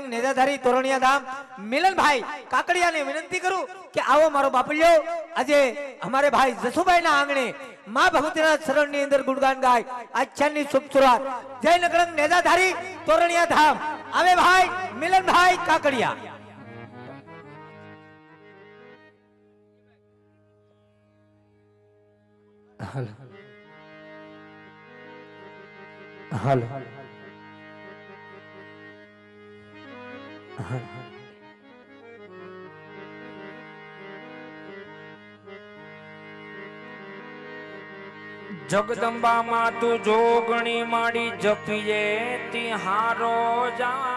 નગરંગ નેજાધારી તોરણિયા ધામ મિલનભાઈ કાકડિયાને વિનંતી કરું કે આવો મારો બાપલ્યો. આજે અમારે ભાઈ જસુભાઈના આંગણે મા ભગવતીના શરણની અંદર ગુણગાન ગાય. આચ્યાની શુભ શુરુઆત. જય નકરંગ નેજાધારી તોરણિયા ધામ. આવે ભાઈ મિલનભાઈ કાકડિયા. હાલો. હાલો. જગદંબા માં તું જોગણી માડી જપીએ, તિહારો જા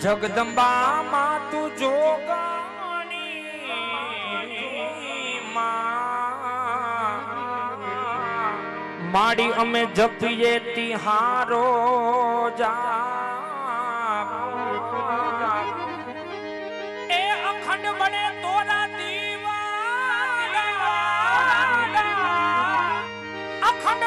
જગદંબા માં તું જોગણી માડી અમે જપીએ તી હારો খন্ড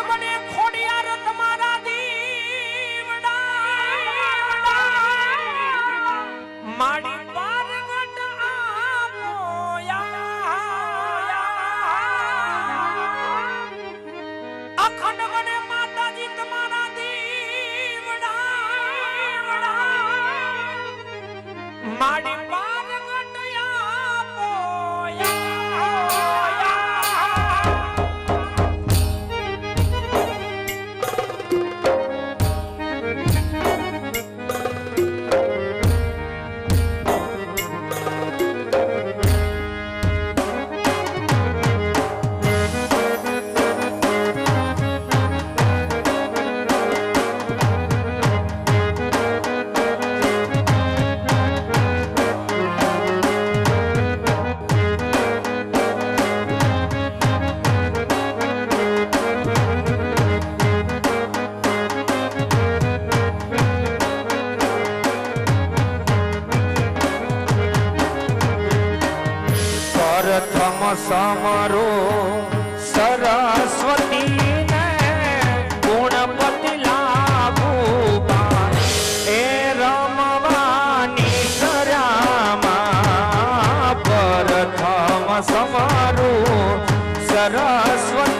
પ્રથમ સમરો સરસ્વતી સરસ્વતી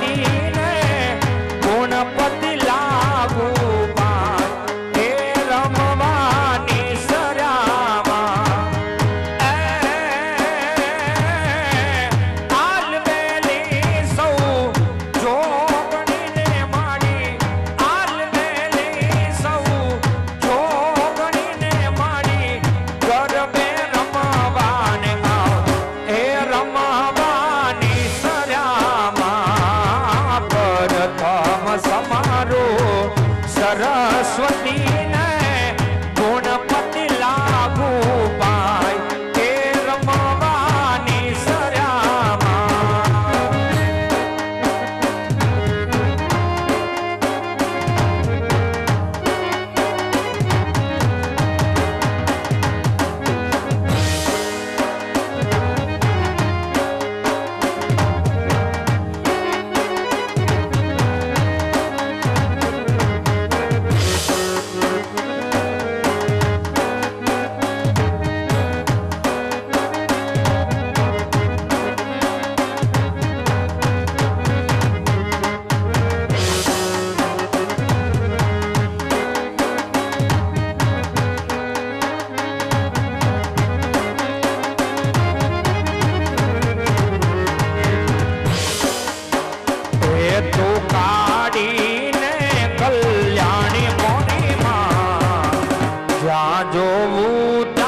જ્યાં જોવું